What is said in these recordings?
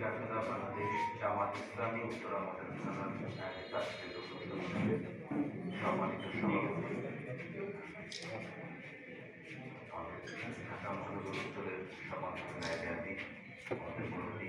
কাফেলা বাংলাদেশ জামাত ইসলামী উত্তর রাষ্ট্রীয় সম্মানিত সভাপতি ঢাকা মহানগর উত্তরের সম্মানিত ন্যায়বাদী আমাদের মুরব্বী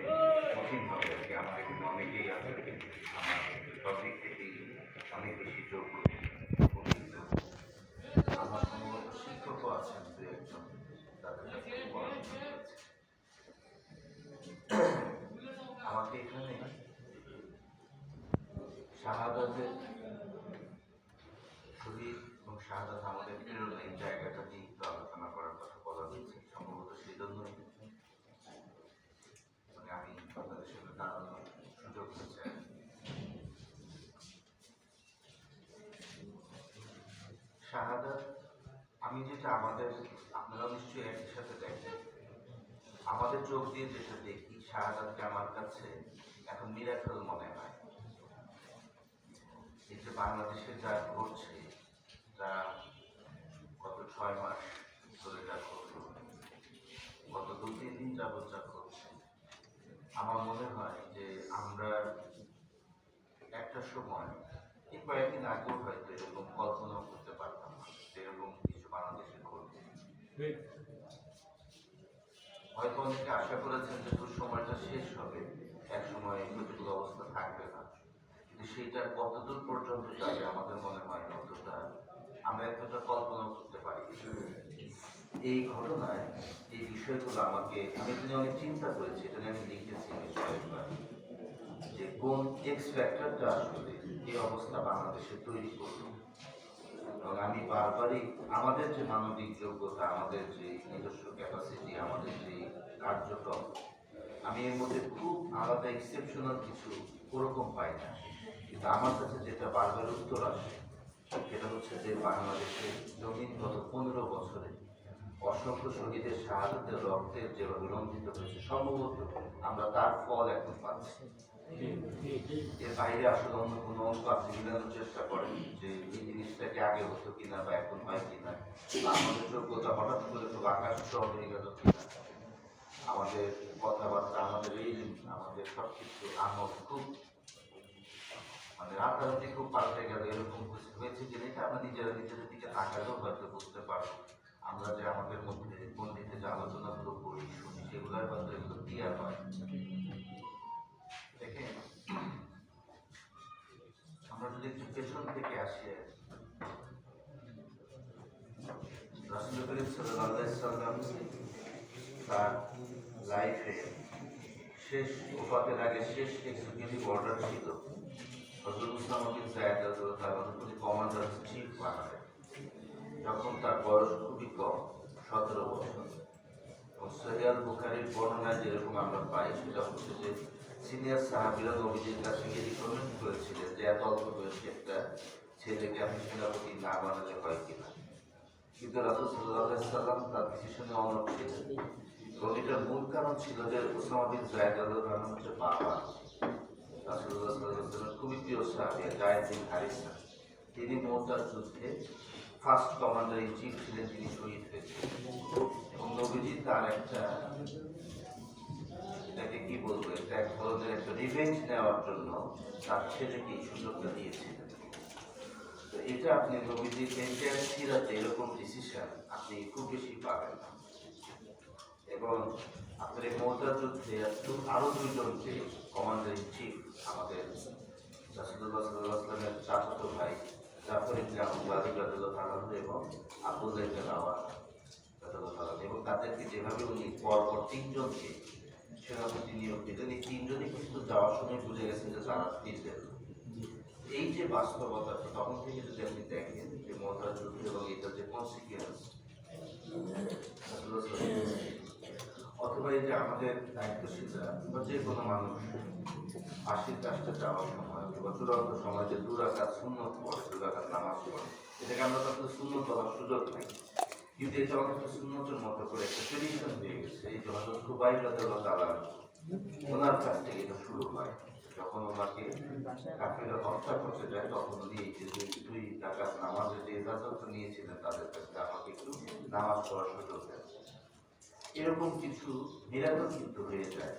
আমাকে এখানে শাহাদাতের শহীদ এবং শাহাদাত আমাদের প্রেরণা, এই জায়গাটা নিয়ে একটু আলোচনা করার কথা বলা হয়েছে। সম্ভবত সেই জন্যই মানে আমি আপনাদের সঙ্গে দাঁড়ানোর সুযোগ হয়েছে শাহাদাত, আমি যেটা আমাদের আপনারা নিশ্চয়ই একই সাথে দেখেন, আমাদের চোখ দিয়ে যেটা দেখি শাহাদাতকে আমার কাছে? এখন মিরাকল মনে হয়। এই যে বাংলাদেশে যা ঘটছে, যা গত ছয় মাস ধরে যা ঘটল, গত দু তিন দিন যাবৎ যা ঘটছে, আমার মনে হয় যে আমরা একটা সময়, এই কয়েকদিন আগেও হয়তো এরকম কল্পনাও করতে পারতাম না এরকম কিছু বাংলাদেশে ঘটবে হয়তো অনেকে আশা করেছেন যে দুঃসময়টা শেষ হবে, এক সময় প্রতিকূল অবস্থা থাকবে না। কিন্তু সেটা কতদূর পর্যন্ত যাবে আমাদের মনে হয় অতটা আমরা এতটা কল্পনা করতে পারি। এই ঘটনায় এই বিষয়গুলো আমাকে, আমি এটা অনেক চিন্তা করেছি, এটা আমি লিখেছি যে কোন এক্স ফ্যাক্টরটা আসলে এই অবস্থা বাংলাদেশে তৈরি করল। আমি বারবারই আমাদের যে মানবিক যোগ্যতা, আমাদের যে নিজস্ব ক্যাপাসিটি আমাদের যে কার্যক্রম, আমি এর মধ্যে খুব আলাদা এক্সেপশনাল কিছু ওরকম পাই না। কিন্তু আমার কাছে যেটা বারবার উত্তর আসে, সেটা হচ্ছে যে বাংলাদেশে জমিন গত পনেরো বছরে অসংখ্য শহীদের শাহাদতের রক্তের যেভাবে রঞ্জিত হয়েছে, সম্ভবত আমরা তার ফল এখন পাচ্ছি। এর বাইরে আসলে অন্য কোনো অঙ্ক আপনি মিলানোর চেষ্টা করেন যে এই জিনিসটাকে আগে হতো কিনা বা এখন হয় কিনা। আমাদের যোগ্যতা হঠাৎ করে খুব আকাশ হয়ে গেল কিনা। আমাদের কথাবার্তা, আমাদের এই আমাদের সব কিছু আমল খুব মানে রাতারাতি খুব পাল্টে গেল, এরকম কিছু হয়েছে যে এটা আমরা নিজেরা নিজেদের দিকে তাকালেও হয়তো বুঝতে পারব। আমরা যে আমাদের মধ্যে পণ্ডিতে যে আলোচনাগুলো করি, শুনি সেগুলোর হয়তো এগুলো ক্লিয়ার হয়। আমরা পেছন থেকে আসি। রাসুল করিম সাল্লাম তার লাইফে শেষ ওফাতের আগে শেষ এক্সিকিউটিভ অর্ডার ছিল। হজরত ইসলাম রাদিয়াল্লাহু কমান্ডার চিফ বানালেন যখন তার বয়স খুবই কম, সতেরো বছর। এবং সহিয়াল বুখারির বর্ণনায় যেরকম আমরা পাই, সেটা হচ্ছে যে সিনিয়র সাহাবিরা নবীজির কাছে গিয়ে রিকমেন্ড করেছিলেন যে এত অল্প বয়সী একটা ছেলেকে আপনি সেনাপতি না, বানালে হয় কিনা কিন্তু রাসুল তার ডিসিশনে অনড় ছিলেন। এবং এটার মূল কারণ ছিল যে ওসামা বিন হচ্ছে বাবা। খুবই প্রিয় সাহাবি হারিসা। তিনি মোতার যুদ্ধে ফার্স্ট কমান্ডার ইন চিফ ছিলেন, তিনি শহীদ হয়েছিলেন। এবং নবীজি তার একটা এটাকে কি বলব? এটা এক ধরনের একটা রিভেঞ্জ নেওয়ার জন্য তার ছেলেকে এই সুযোগটা দিয়েছিলেন তো এটা আপনি নবীজির এন্টায়ার সিরাতে এরকম ডিসিশন আপনি খুব বেশি পাবেন না। এবং আপনার এই মৌতার যুদ্ধে দু- আরও দুইজনকে কমান্ডার ইন চিফ আমাদের রাসুল্লাহ সাল্লাহ আসলামের চাচাতো ভাই জাফর ইবনে আবু রাদিয়াল্লাহু তাআলা এবং আব্দুল্লাহ ইবনে রাদিয়াল্লাহু এবং তাদেরকে যেভাবে উনি পরপর তিনজনকে সেনাপতি নিয়োগ দিলেন এই তিনজনই কিন্তু যাওয়ার সময় বুঝে গেছেন যে তারা ফিরবেন না। এই যে বাস্তবতা তখন থেকে যদি আপনি দেখেন যে মহারাজ যুদ্ধ এবং এটা যে কনসিকুয়েন্স অথবা এই যে আমাদের দায়িত্বশীলরা বা যে কোনো মানুষ ফাঁসির কাজটা যাওয়ার সময় অথবা চূড়ান্ত সময় যে দুরাকাত সুন্নত পড়ে দুরাকাত নামাজ পড়ে এটাকে আমরা তখন সুন্নত বলার সুযোগ নেই কিন্তু এটা একটা সুন্নতের মতো করে তালা ওনার কাছ থেকে শুরু হয়। যখন ওনাকে যায় তখন নামাজের নিয়েছিলেন তাদের কাছে আমাকে নামাজ এরকম কিছু নিরাপদ কিন্তু হয়ে যায়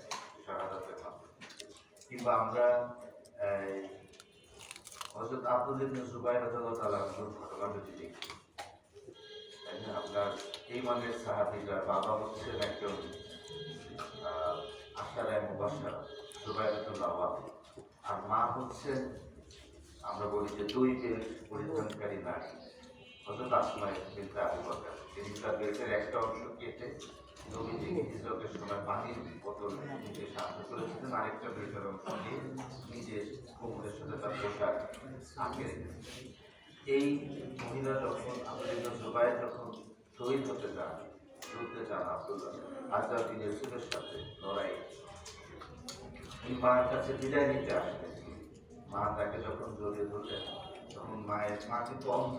কিংবা আমরা এই, হযরত আব্দুল ইবনে জুবাইর রাদিয়াল্লাহু তাআলা আনহুর ঘটনা যদি দেখি আপনার এই মানের সাহাবীরা, বাবা হচ্ছেন একজন আশারায় মুবাশশারা জুবাইর রাদিয়াল্লাহু আর মা হচ্ছেন, আমরা বলি যে দুই বেল্ট পরিধানকারী নারী। হযরত আসমা বিনতে আবু বকর। তিনি তার বেল্টের একটা অংশ কেটে নবীজিকে হিজরতের সময় পানির বোতল নিজে সাহায্য করেছিলেন, আরেকটা বেল্টের অংশ দিয়ে নিজের কোমরের সাথে তার পোশাক আঁকে রেখেছেন এই মহিলা যখন আব্দুল্লাহ জুবাইর যখন শহীদ হতে চান যুদ্ধে চান আব্দুল্লাহ। আজাদ বিন ইউসুফের সাথে লড়াই। উনি মার কাছে বিদায় নিতে আসলেন মা তাকে যখন জড়িয়ে ধরলেন তখন মায়ের মা কিন্তু অন্ধ।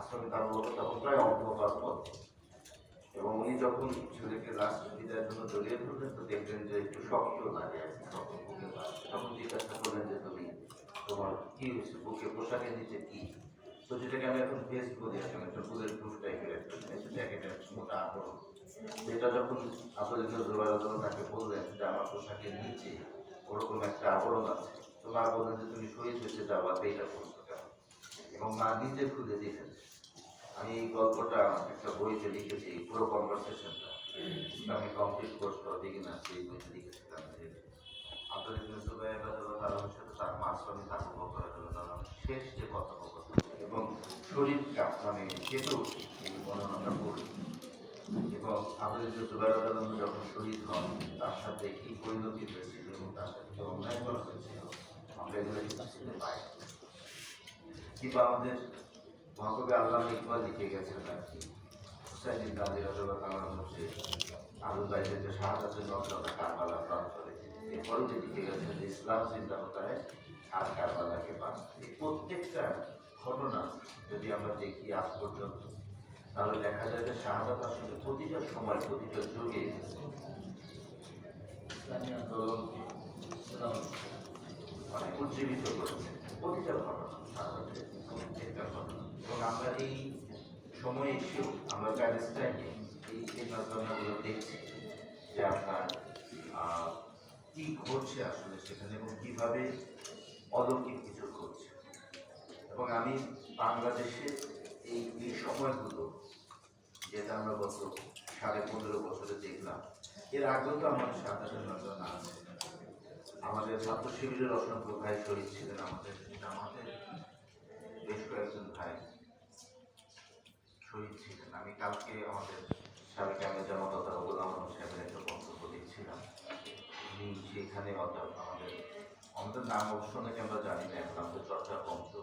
আসলে তার মতো তখন প্রায় অন্ধ হওয়ার পথ। এবং উনি যখন ছেলেকে লাস্ট বিদায়ের জন্য জড়িয়ে ধরলেন তো দেখলেন যে একটু শক্ত লাগে কি, বুকে। তখন জিজ্ঞাসা করলেন যে তুমি তোমার কি হয়েছে? বুকে পোশাকের নিচে কি? তো যেটাকে আমি এখন বলি এখন একটা বুলের প্রুফ টাইপের একটা জ্যাকেটের মোটা আবরণ সেটা যখন আসলে জোবাইর তাকে বললেন যে আমার পোশাকের নিচে ওরকম একটা আবরণ আছে তো মা বললেন যে তুমি শহীদ হয়েছে যাওয়া এইটা করছ কেন এবং মা নিজে খুলে দিলেন আমি এই গল্পটা একটা বইতে লিখেছি পুরো কনভারসেশনটা আমি কমপ্লিট কোর্স করে দিকে না সেই বইতে লিখেছিলাম যে আব্দুল ইবনে জুবাইর রাদিয়াল্লাহু তাআলার সাথে তার মা স্বামী শেষ যে কথোপকথন এবং শরীর কাপ মানে উঠে এই বর্ণনাটা পড়ি। এবং আমাদের ইবনে জুবাইর রাদিয়াল্লাহু যখন শহীদ হন, তার সাথে কি পরিণতি হয়েছিল এবং তার সাথে কি অন্যায় করা হয়েছিল, আমরা এগুলো কিন্তু পাই। কিংবা আমাদের মহাকবি আল্লাহ ইকবাল লিখে গেছেন আর কি, হুসাইন আলী রাদিয়াল্লাহু তাআলা হচ্ছে আবু বাইদের যে শাহাদাতের নকশাটা কারবালা প্রান্তরে এরপরে যে লিখে গেছেন যে ইসলাম জিন্দা হতা হয় আর কারবালাকে পাস এই প্রত্যেকটা ঘটনা যদি আমরা দেখি আজ পর্যন্ত, তাহলে দেখা যায় যে শাহাদাত আসলে প্রতিটা সময়, প্রতিটা যুগে ইসলামী আন্দোলনকে মানে উজ্জীবিত করেছে। প্রতিটা ঘটনা, শাহাদাতের প্রত্যেকটা এবং আমরা এই সময়ে এসেও, আমরা প্যালেস্টাইনে এই এই ঘটনাগুলো দেখছি যে আপনার কি ঘটছে আসলে সেখানে এবং কীভাবে অলৌকিক এবং আমি বাংলাদেশে এই এই সময়গুলো, যেটা আমরা গত সাড়ে পনেরো বছরে দেখলাম, এর আগেও তো আমাদের সাতাশের ঘটনা আছে আমাদের ছাত্র শিবিরের অসংখ্য ভাই শহীদ ছিলেন আমাদের আমাদের বেশ কয়েকজন ভাই শহীদ ছিলেন। আমি কালকে আমাদের সাবেক আমি জামাতা গোলাম সাহেবের একটা বক্তব্য দেখছিলাম উনি সেখানে অর্থাৎ আমাদের আমাদের নাম অবশ্য অনেকে আমরা জানি না, এখন আমাদের চর্চা কম তো।